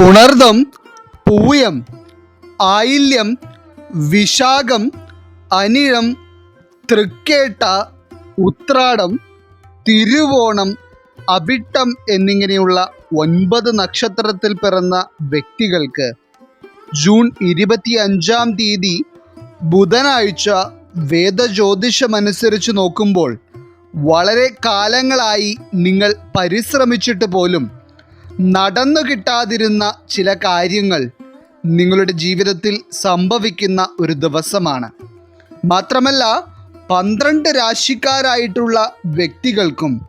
പുണർദം പൂയം ആയില്യം വിശാഖം അനിഴം തൃക്കേട്ട ഉത്രാടം തിരുവോണം അവിട്ടം എന്നിങ്ങനെയുള്ള ഒൻപത് നക്ഷത്രത്തിൽ പിറന്ന വ്യക്തികൾക്ക് ജൂൺ ഇരുപത്തി അഞ്ചാം തീയതി ബുധനാഴ്ച വേദജ്യോതിഷമനുസരിച്ച് നോക്കുമ്പോൾ വളരെ കാലങ്ങളായി നിങ്ങൾ പരിശ്രമിച്ചിട്ട് പോലും നടന്നു കിട്ടാതിരുന്ന ചില കാര്യങ്ങൾ നിങ്ങളുടെ ജീവിതത്തിൽ സംഭവിക്കുന്ന ഒരു ദിവസമാണ്. മാത്രമല്ല പന്ത്രണ്ട് രാശിക്കാരായിട്ടുള്ള വ്യക്തികൾക്കും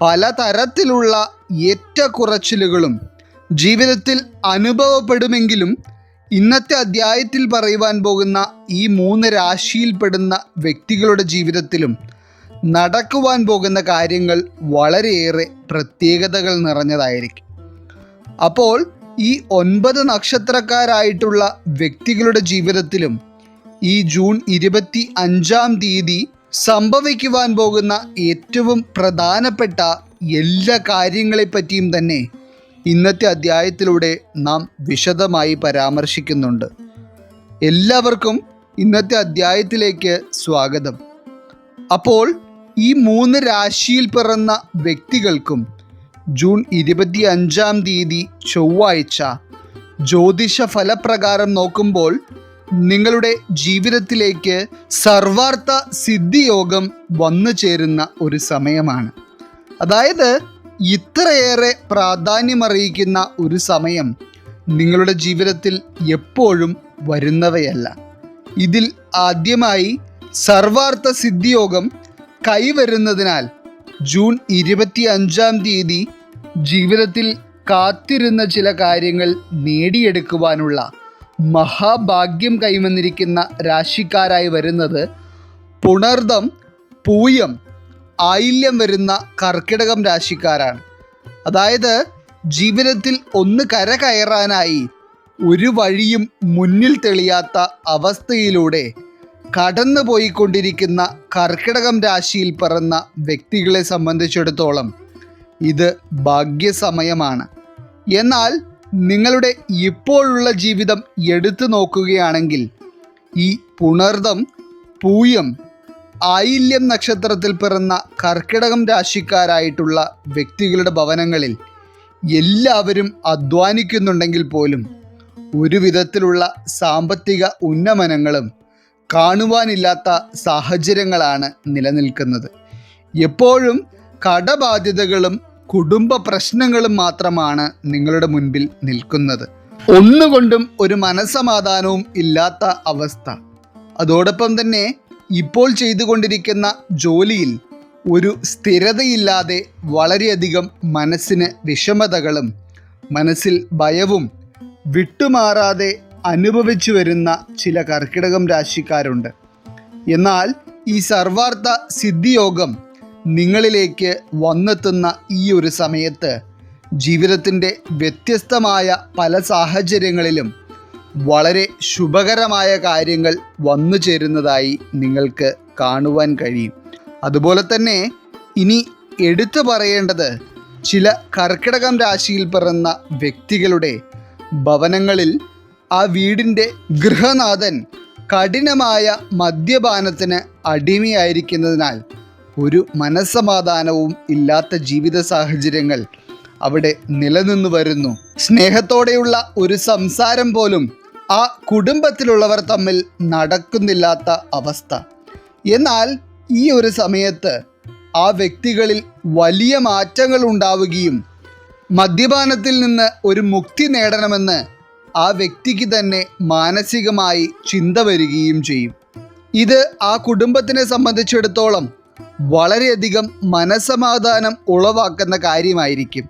പലതരത്തിലുള്ള ഏറ്റക്കുറച്ചിലുകളും ജീവിതത്തിൽ അനുഭവപ്പെടുമെങ്കിലും ഇന്നത്തെ അധ്യായത്തിൽ പറയുവാൻ പോകുന്ന ഈ മൂന്ന് രാശിയിൽപ്പെടുന്ന വ്യക്തികളുടെ ജീവിതത്തിലും നടക്കുവാൻ പോകുന്ന കാര്യങ്ങൾ വളരെയേറെ പ്രത്യേകതകൾ നിറഞ്ഞതായിരിക്കും. അപ്പോൾ ഈ ഒൻപത് നക്ഷത്രക്കാരായിട്ടുള്ള വ്യക്തികളുടെ ജീവിതത്തിലും ഈ ജൂൺ ഇരുപത്തി അഞ്ചാം തീയതി സംഭവിക്കുവാൻ പോകുന്ന ഏറ്റവും പ്രധാനപ്പെട്ട എല്ലാ കാര്യങ്ങളെപ്പറ്റിയും തന്നെ ഇന്നത്തെ അധ്യായത്തിലൂടെ നാം വിശദമായി പരാമർശിക്കുന്നുണ്ട്. എല്ലാവർക്കും ഇന്നത്തെ അധ്യായത്തിലേക്ക് സ്വാഗതം. അപ്പോൾ ഈ മൂന്ന് രാശിയിൽ പിറന്ന വ്യക്തികൾക്കും ജൂൺ ഇരുപത്തി അഞ്ചാം തീയതി ചൊവ്വാഴ്ച. ജ്യോതിഷ ഫലപ്രകാരം നോക്കുമ്പോൾ നിങ്ങളുടെ ജീവിതത്തിലേക്ക് സർവാർത്ഥ സിദ്ധിയോഗം വന്നു ചേരുന്ന ഒരു സമയമാണ്. അതായത് ഇത്രയേറെ പ്രാധാന്യമറിയിക്കുന്ന ഒരു സമയം നിങ്ങളുടെ ജീവിതത്തിൽ എപ്പോഴും വരുന്നവയല്ല. ഇതിൽ ആദ്യമായി സർവാർത്ഥ സിദ്ധിയോഗം കൈവരുന്നതിനാൽ ജൂൺ ഇരുപത്തി അഞ്ചാം തീയതി ജീവിതത്തിൽ കാത്തിരുന്ന ചില കാര്യങ്ങൾ നേടിയെടുക്കുവാനുള്ള മഹാഭാഗ്യം കൈവന്നിരിക്കുന്ന രാശിക്കാരായി വരുന്നത് പുണർദം പൂയം ആയില്യം വരുന്ന കർക്കിടകം രാശിക്കാരാണ്. അതായത് ജീവിതത്തിൽ ഒന്ന് കര കയറാനായി ഒരു വഴിയും മുന്നിൽ തെളിയാത്ത അവസ്ഥയിലൂടെ കടന്നു പോയിക്കൊണ്ടിരിക്കുന്ന കർക്കിടകം രാശിയിൽ പിറന്ന വ്യക്തികളെ സംബന്ധിച്ചിടത്തോളം ഇത് ഭാഗ്യസമയമാണ്. എന്നാൽ നിങ്ങളുടെ ഇപ്പോഴുള്ള ജീവിതം എടുത്തു നോക്കുകയാണെങ്കിൽ ഈ പുണർദം പൂയം ആയില്യം നക്ഷത്രത്തിൽ പിറന്ന കർക്കിടകം രാശിക്കാരായിട്ടുള്ള വ്യക്തികളുടെ ഭവനങ്ങളിൽ എല്ലാവരും അധ്വാനിക്കുന്നുണ്ടെങ്കിൽ പോലും ഒരു വിധത്തിലുള്ള സാമ്പത്തിക ഉന്നമനങ്ങളും കാണുവാനില്ലാത്ത സാഹചര്യങ്ങളാണ് നിലനിൽക്കുന്നത്. എപ്പോഴും കടബാധ്യതകളും കുടുംബ പ്രശ്നങ്ങളും മാത്രമാണ് നിങ്ങളുടെ മുൻപിൽ നിൽക്കുന്നത്. ഒന്നുകൊണ്ടും ഒരു മനസമാധാനവും ഇല്ലാത്ത അവസ്ഥ. അതോടൊപ്പം തന്നെ ഇപ്പോൾ ചെയ്തുകൊണ്ടിരിക്കുന്ന ജോലിയിൽ ഒരു സ്ഥിരതയില്ലാതെ വളരെയധികം മനസ്സിന് വിഷമതകളും മനസ്സിൽ ഭയവും വിട്ടുമാറാതെ അനുഭവിച്ചു വരുന്ന ചില കർക്കിടകം രാശിക്കാരുണ്ട്. എന്നാൽ ഈ സർവാർത്ഥ സിദ്ധിയോഗം നിങ്ങളിലേക്ക് വന്നെത്തുന്ന ഈ ഒരു സമയത്ത് ജീവിതത്തിന്റെ വ്യത്യസ്തമായ പല സാഹചര്യങ്ങളിലും വളരെ ശുഭകരമായ കാര്യങ്ങൾ വന്നു ചേരുന്നതായി നിങ്ങൾക്ക് കാണുവാൻ കഴിയും. അതുപോലെ തന്നെ ഇനി എടുത്തു പറയേണ്ടത് ചില കർക്കിടകം രാശിയിൽ പിറന്ന വ്യക്തികളുടെ ഭവനങ്ങളിൽ ആ വീടിന്റെ ഗൃഹനാഥൻ കഠിനമായ മദ്യപാനത്തിന് അടിമയായിരിക്കുന്നതിനാൽ ഒരു മനസ്സമാധാനവും ഇല്ലാത്ത ജീവിത സാഹചര്യങ്ങൾ അവിടെ നിലനിന്നു വരുന്നു. സ്നേഹത്തോടെയുള്ള ഒരു സംസാരം പോലും ആ കുടുംബത്തിലുള്ളവർ തമ്മിൽ നടക്കുന്നില്ലാത്ത അവസ്ഥ. എന്നാൽ ഈ ഒരു സമയത്ത് ആ വ്യക്തികളിൽ വലിയ മാറ്റങ്ങൾ ഉണ്ടാവുകയും മദ്യപാനത്തിൽ നിന്ന് ഒരു മുക്തി നേടണമെന്ന് ആ വ്യക്തിക്ക് തന്നെ മാനസികമായി ചിന്ത വരികയും ചെയ്യും. ഇത് ആ കുടുംബത്തിനെ സംബന്ധിച്ചിടത്തോളം വളരെയധികം മനസമാധാനം ഉളവാക്കുന്ന കാര്യമായിരിക്കും.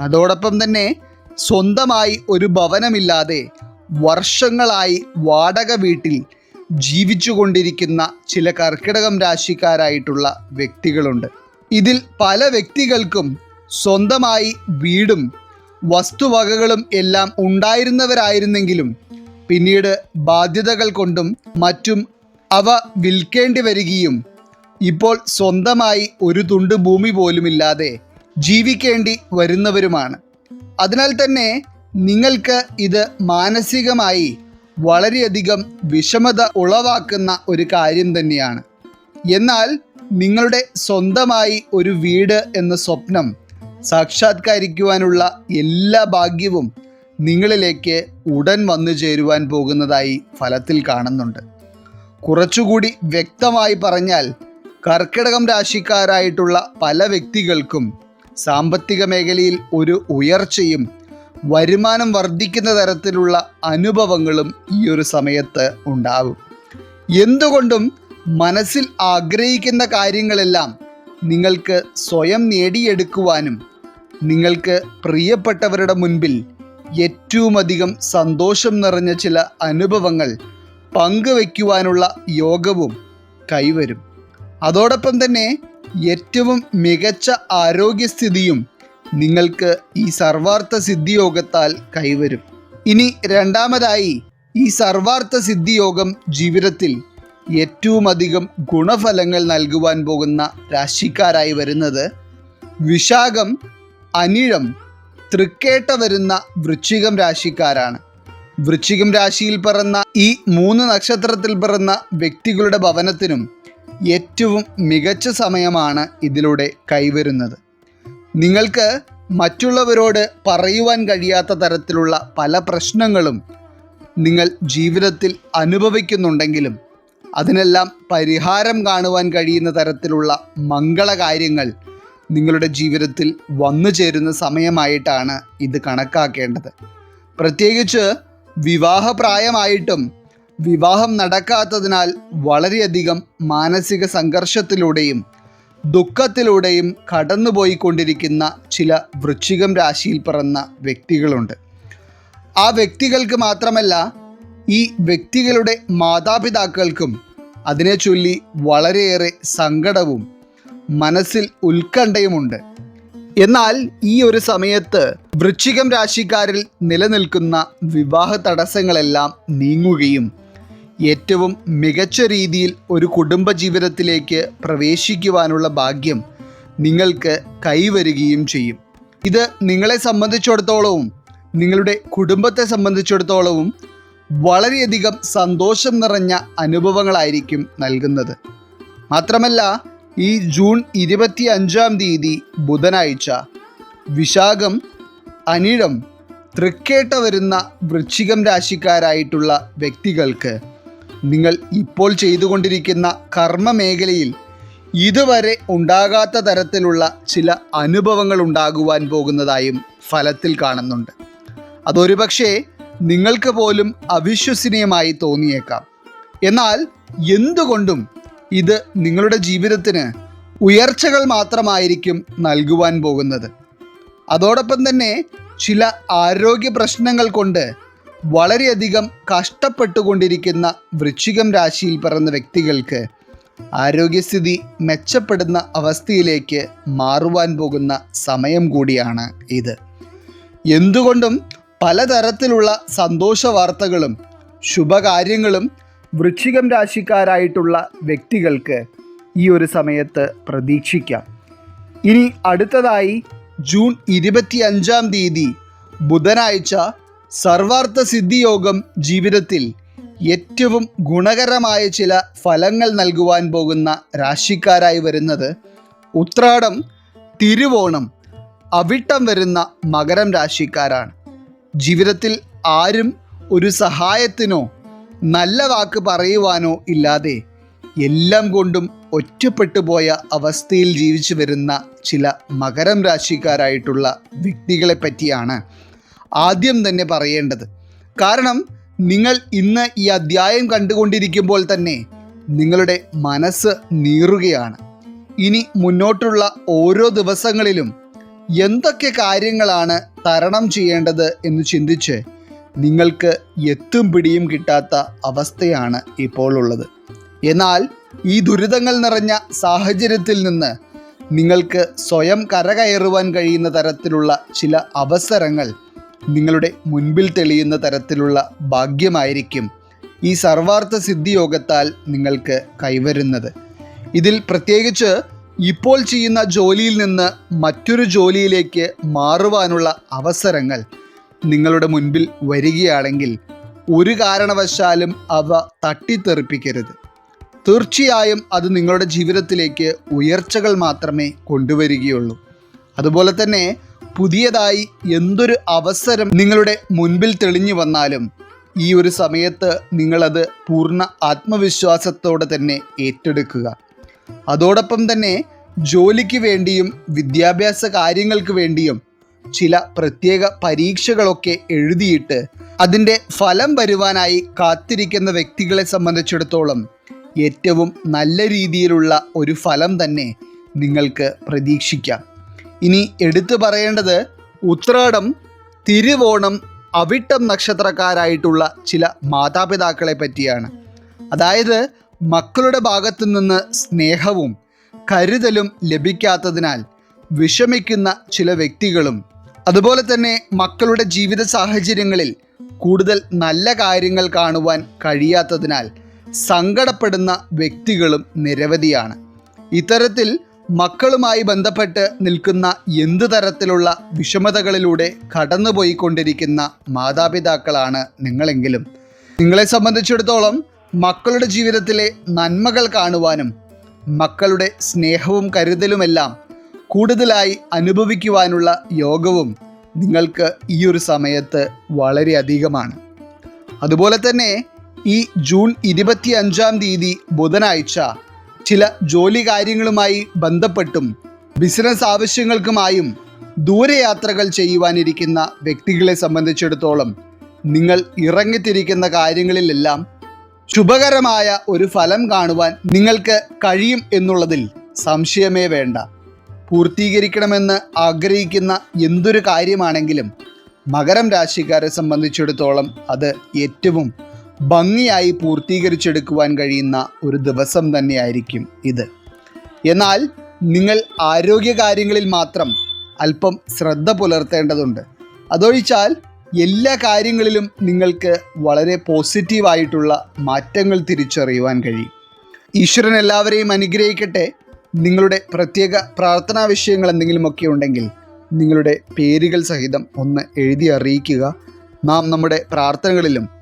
അതോടൊപ്പം തന്നെ സ്വന്തമായി ഒരു ഭവനമില്ലാതെ വർഷങ്ങളായി വാടക വീട്ടിൽ ജീവിച്ചുകൊണ്ടിരിക്കുന്ന ചില കർക്കിടകം രാശിക്കാരായിട്ടുള്ള വ്യക്തികളുണ്ട്. ഇതിൽ പല വ്യക്തികൾക്കും സ്വന്തമായി വീടും വസ്തുവകകളും എല്ലാം ഉണ്ടായിരുന്നവരായിരുന്നെങ്കിലും പിന്നീട് ബാധ്യതകൾ കൊണ്ടും മറ്റും അവ വിൽക്കേണ്ടി വരികയും ഇപ്പോൾ സ്വന്തമായി ഒരു തുണ്ട് ഭൂമി പോലുമില്ലാതെ ജീവിക്കേണ്ടി വരുന്നവരുമാണ്. അതിനാൽ തന്നെ നിങ്ങൾക്ക് ഇത് മാനസികമായി വളരെയധികം വിഷമത ഉളവാക്കുന്ന ഒരു കാര്യം തന്നെയാണ്. എന്നാൽ നിങ്ങളുടെ സ്വന്തമായി ഒരു വീട് എന്ന സ്വപ്നം സാക്ഷാത്കരിക്കുവാനുള്ള എല്ലാ ഭാഗ്യവും നിങ്ങളിലേക്ക് ഉടൻ വന്നു ചേരുവാൻ പോകുന്നതായി ഫലത്തിൽ കാണുന്നുണ്ട്. കുറച്ചുകൂടി വ്യക്തമായി പറഞ്ഞാൽ കർക്കിടകം രാശിക്കാരായിട്ടുള്ള പല വ്യക്തികൾക്കും സാമ്പത്തിക മേഖലയിൽ ഒരു ഉയർച്ചയും വരുമാനം വർദ്ധിക്കുന്ന തരത്തിലുള്ള അനുഭവങ്ങളും ഈ ഒരു സമയത്ത് ഉണ്ടാകും. എന്തുകൊണ്ടും മനസ്സിൽ ആഗ്രഹിക്കുന്ന കാര്യങ്ങളെല്ലാം നിങ്ങൾക്ക് സ്വയം നേടിയെടുക്കുവാനും നിങ്ങൾക്ക് പ്രിയപ്പെട്ടവരുടെ മുൻപിൽ ഏറ്റവും അധികം സന്തോഷം നിറഞ്ഞ ചില അനുഭവങ്ങൾ പങ്കുവയ്ക്കുവാനുള്ള യോഗവും കൈവരും. അതോടൊപ്പം തന്നെ ഏറ്റവും മികച്ച ആരോഗ്യസ്ഥിതിയും നിങ്ങൾക്ക് ഈ സർവാർത്ഥ സിദ്ധിയോഗത്താൽ കൈവരും. ഇനി രണ്ടാമതായി ഈ സർവാർത്ഥ സിദ്ധിയോഗം ജീവിതത്തിൽ ഏറ്റവും അധികം ഗുണഫലങ്ങൾ നൽകുവാൻ പോകുന്ന രാശിക്കാരായി വരുന്നത് വിശാഖം അനിഴം തൃക്കേട്ട വരുന്ന വൃശ്ചികം രാശിക്കാരാണ്. വൃശ്ചികം രാശിയിൽ പിറന്ന ഈ മൂന്ന് നക്ഷത്രത്തിൽ പിറന്ന വ്യക്തികളുടെ ഭവനത്തിനും ഏറ്റവും മികച്ച സമയമാണ് ഇതിലൂടെ കൈവരുന്നത്. നിങ്ങൾക്ക് മറ്റുള്ളവരോട് പറയുവാൻ കഴിയാത്ത തരത്തിലുള്ള പല പ്രശ്നങ്ങളും നിങ്ങൾ ജീവിതത്തിൽ അനുഭവിക്കുന്നുണ്ടെങ്കിലും അതിനെല്ലാം പരിഹാരം കാണുവാൻ കഴിയുന്ന തരത്തിലുള്ള മംഗളകാര്യങ്ങൾ നിങ്ങളുടെ ജീവിതത്തിൽ വന്നു ചേരുന്ന സമയമായിട്ടാണ് ഇത് കണക്കാക്കേണ്ടത്. പ്രത്യേകിച്ച് വിവാഹപ്രായമായിട്ടും വിവാഹം നടക്കാത്തതിനാൽ വളരെയധികം മാനസിക സംഘർഷത്തിലൂടെയും ദുഃഖത്തിലൂടെയും കടന്നുപോയിക്കൊണ്ടിരിക്കുന്ന ചില വൃശ്ചികം രാശിയിൽ പിറന്ന വ്യക്തികളുണ്ട്. ആ വ്യക്തികൾക്ക് മാത്രമല്ല ഈ വ്യക്തികളുടെ മാതാപിതാക്കൾക്കും അതിനെ ചൊല്ലി വളരെയേറെ സങ്കടവും മനസ്സിൽ ഉത്കണ്ഠയുമുണ്ട്. എന്നാൽ ഈ ഒരു സമയത്ത് വൃശ്ചികം രാശിക്കാരിൽ നിലനിൽക്കുന്ന വിവാഹ തടസ്സങ്ങളെല്ലാം നീങ്ങുകയും ഏറ്റവും മികച്ച രീതിയിൽ ഒരു കുടുംബ ജീവിതത്തിലേക്ക് പ്രവേശിക്കുവാനുള്ള ഭാഗ്യം നിങ്ങൾക്ക് കൈവരുകയും ചെയ്യും. ഇത് നിങ്ങളെ സംബന്ധിച്ചിടത്തോളവും നിങ്ങളുടെ കുടുംബത്തെ സംബന്ധിച്ചിടത്തോളവും വളരെയധികം സന്തോഷം നിറഞ്ഞ അനുഭവങ്ങളായിരിക്കും നൽകുന്നത്. മാത്രമല്ല ഈ ജൂൺ ഇരുപത്തി അഞ്ചാം തീയതി ബുധനാഴ്ച വിശാഖം അനിഴം തൃക്കേട്ട വരുന്ന വൃശ്ചികം രാശിക്കാരായിട്ടുള്ള വ്യക്തികൾക്ക് നിങ്ങൾ ഇപ്പോൾ ചെയ്തുകൊണ്ടിരിക്കുന്ന കർമ്മ മേഖലയിൽ ഇതുവരെ ഉണ്ടാകാത്ത തരത്തിലുള്ള ചില അനുഭവങ്ങൾ ഉണ്ടാകുവാൻ പോകുന്നതായും ഫലത്തിൽ കാണുന്നുണ്ട്. അതൊരു പക്ഷേ നിങ്ങൾക്ക് പോലും അവിശ്വസനീയമായി തോന്നിയേക്കാം. എന്നാൽ എന്തുകൊണ്ടും ഇത് നിങ്ങളുടെ ജീവിതത്തിന് ഉയർച്ചകൾ മാത്രമായിരിക്കും നൽകുവാൻ പോകുന്നത്. അതോടൊപ്പം തന്നെ ചില ആരോഗ്യ പ്രശ്നങ്ങൾ കൊണ്ട് വളരെയധികം കഷ്ടപ്പെട്ടുകൊണ്ടിരിക്കുന്ന വൃശ്ചികം രാശിയിൽ പിറന്ന വ്യക്തികൾക്ക് ആരോഗ്യസ്ഥിതി മെച്ചപ്പെടുന്ന അവസ്ഥയിലേക്ക് മാറുവാൻ പോകുന്ന സമയം കൂടിയാണ് ഇത്. എന്തുകൊണ്ടും പലതരത്തിലുള്ള സന്തോഷ വാർത്തകളും ശുഭകാര്യങ്ങളും വൃശ്ചികം രാശിക്കാരായിട്ടുള്ള വ്യക്തികൾക്ക് ഈ ഒരു സമയത്ത് പ്രതീക്ഷിക്കാം. ഇനി അടുത്തതായി ജൂൺ ഇരുപത്തി അഞ്ചാം തീയതി ബുധനാഴ്ച സർവാർത്ഥ സിദ്ധിയോഗം ജീവിതത്തിൽ ഏറ്റവും ഗുണകരമായ ചില ഫലങ്ങൾ നൽകുവാൻ പോകുന്ന രാശിക്കാരായി വരുന്നത് ഉത്രാടം തിരുവോണം അവിട്ടം വരുന്ന മകരം രാശിക്കാരാണ്. ജീവിതത്തിൽ ആരും ഒരു സഹായത്തിനോ നല്ല വാക്ക് പറയുവാനോ ഇല്ലാതെ എല്ലാം കൊണ്ടും ഒറ്റപ്പെട്ടു പോയ അവസ്ഥയിൽ ജീവിച്ചു വരുന്ന ചില മകരം രാശിക്കാരായിട്ടുള്ള വ്യക്തികളെ പറ്റിയാണ് ആദ്യം തന്നെ പറയേണ്ടത്. കാരണം നിങ്ങൾ ഇന്ന് ഈ അധ്യായം കണ്ടുകൊണ്ടിരിക്കുമ്പോൾ തന്നെ നിങ്ങളുടെ മനസ്സ് നീറുകയാണ്. ഇനി മുന്നോട്ടുള്ള ഓരോ ദിവസങ്ങളിലും എന്തൊക്കെ കാര്യങ്ങളാണ് തരണം ചെയ്യേണ്ടത് എന്ന് ചിന്തിച്ച് നിങ്ങൾക്ക് എത്തും പിടിയും കിട്ടാത്ത അവസ്ഥയാണ് ഇപ്പോൾ ഉള്ളത്. എന്നാൽ ഈ ദുരിതങ്ങൾ നിറഞ്ഞ സാഹചര്യത്തിൽ നിന്ന് നിങ്ങൾക്ക് സ്വയം കരകയറുവാൻ കഴിയുന്ന തരത്തിലുള്ള ചില അവസരങ്ങൾ നിങ്ങളുടെ മുൻപിൽ തെളിയുന്ന തരത്തിലുള്ള ഭാഗ്യമായിരിക്കും ഈ സർവാർത്ഥ സിദ്ധിയോഗത്താൽ നിങ്ങൾക്ക് കൈവരുന്നത്. ഇതിൽ പ്രത്യേകിച്ച് ഇപ്പോൾ ചെയ്യുന്ന ജോലിയിൽ നിന്ന് മറ്റൊരു ജോലിയിലേക്ക് മാറുവാനുള്ള അവസരങ്ങൾ നിങ്ങളുടെ മുൻപിൽ വരികയാണെങ്കിൽ ഒരു കാരണവശാലും അവ തട്ടിത്തെറിപ്പിക്കരുത്. തീർച്ചയായും അത് നിങ്ങളുടെ ജീവിതത്തിലേക്ക് ഉയർച്ചകൾ മാത്രമേ കൊണ്ടുവരികയുള്ളൂ. അതുപോലെ തന്നെ പുതിയതായി എന്തൊരു അവസരം നിങ്ങളുടെ മുൻപിൽ തെളിഞ്ഞു വന്നാലും ഈ ഒരു സമയത്ത് നിങ്ങളത് പൂർണ ആത്മവിശ്വാസത്തോടെ തന്നെ ഏറ്റെടുക്കുക. അതോടൊപ്പം തന്നെ ജോലിക്ക് വേണ്ടിയും വിദ്യാഭ്യാസ കാര്യങ്ങൾക്ക് വേണ്ടിയും ചില പ്രത്യേക പരീക്ഷകളൊക്കെ എഴുതിയിട്ട് അതിന്റെ ഫലം വരുവാനായി കാത്തിരിക്കുന്ന വ്യക്തികളെ സംബന്ധിച്ചിടത്തോളം ഏറ്റവും നല്ല രീതിയിലുള്ള ഒരു ഫലം തന്നെ നിങ്ങൾക്ക് പ്രതീക്ഷിക്കാം. ഇനി എടുത്തു പറയേണ്ടത് ഉത്രാടം തിരുവോണം അവിട്ടം നക്ഷത്രക്കാരായിട്ടുള്ള ചില മാതാപിതാക്കളെ പറ്റിയാണ്. അതായത് മക്കളുടെ ഭാഗത്തു നിന്ന് സ്നേഹവും കരുതലും ലഭിക്കാത്തതിനാൽ വിഷമിക്കുന്ന ചില വ്യക്തികളും അതുപോലെ തന്നെ മക്കളുടെ ജീവിത സാഹചര്യങ്ങളിൽ കൂടുതൽ നല്ല കാര്യങ്ങൾ കാണുവാൻ കഴിയാത്തതിനാൽ സങ്കടപ്പെടുന്ന വ്യക്തികളും നിരവധിയാണ്. ഇത്തരത്തിൽ മക്കളുമായി ബന്ധപ്പെട്ട് നിൽക്കുന്ന എന്ത് തരത്തിലുള്ള വിഷമതകളിലൂടെ കടന്നുപോയിക്കൊണ്ടിരിക്കുന്ന മാതാപിതാക്കളാണ് നിങ്ങളെങ്കിലും. നിങ്ങളെ സംബന്ധിച്ചിടത്തോളം മക്കളുടെ ജീവിതത്തിലെ നന്മകൾ കാണുവാനും മക്കളുടെ സ്നേഹവും കരുതലുമെല്ലാം കൂടുതലായി അനുഭവിക്കുവാനുള്ള യോഗവും നിങ്ങൾക്ക് ഈ ഒരു സമയത്ത് വളരെയധികമാണ് അതുപോലെ തന്നെ ഈ ജൂൺ ഇരുപത്തി അഞ്ചാം തീയതി ബുധനാഴ്ച ചില ജോലി കാര്യങ്ങളുമായി ബന്ധപ്പെട്ടും ബിസിനസ് ആവശ്യങ്ങൾക്കുമായും ദൂരയാത്രകൾ ചെയ്യുവാനിരിക്കുന്ന വ്യക്തികളെ സംബന്ധിച്ചിടത്തോളം നിങ്ങൾ ഇറങ്ങിത്തിരിക്കുന്ന കാര്യങ്ങളിലെല്ലാം ശുഭകരമായ ഒരു ഫലം കാണുവാൻ നിങ്ങൾക്ക് കഴിയും എന്നുള്ളതിൽ സംശയമേ വേണ്ട. പൂർത്തീകരിക്കണമെന്ന് ആഗ്രഹിക്കുന്ന എന്തൊരു കാര്യമാണെങ്കിലും മകരം രാശിക്കാരെ സംബന്ധിച്ചിടത്തോളം അത് ഏറ്റവും ഭംഗിയായി പൂർത്തീകരിച്ചെടുക്കുവാൻ കഴിയുന്ന ഒരു ദിവസം തന്നെയായിരിക്കും ഇത്. എന്നാൽ നിങ്ങൾ ആരോഗ്യകാര്യങ്ങളിൽ മാത്രം അല്പം ശ്രദ്ധ പുലർത്തേണ്ടതുണ്ട്. അതൊഴിച്ചാൽ എല്ലാ കാര്യങ്ങളിലും നിങ്ങൾക്ക് വളരെ പോസിറ്റീവായിട്ടുള്ള മാറ്റങ്ങൾ തിരിച്ചറിയുവാൻ കഴിയും. ഈശ്വരൻ എല്ലാവരെയും അനുഗ്രഹിക്കട്ടെ. നിങ്ങളുടെ പ്രത്യേക പ്രാർത്ഥനാ വിഷയങ്ങൾ എന്തെങ്കിലുമൊക്കെ ഉണ്ടെങ്കിൽ നിങ്ങളുടെ പേരുകൾ സഹിതം ഒന്ന് എഴുതി അറിയിക്കുക. നാം നമ്മുടെ പ്രാർത്ഥനകളിലും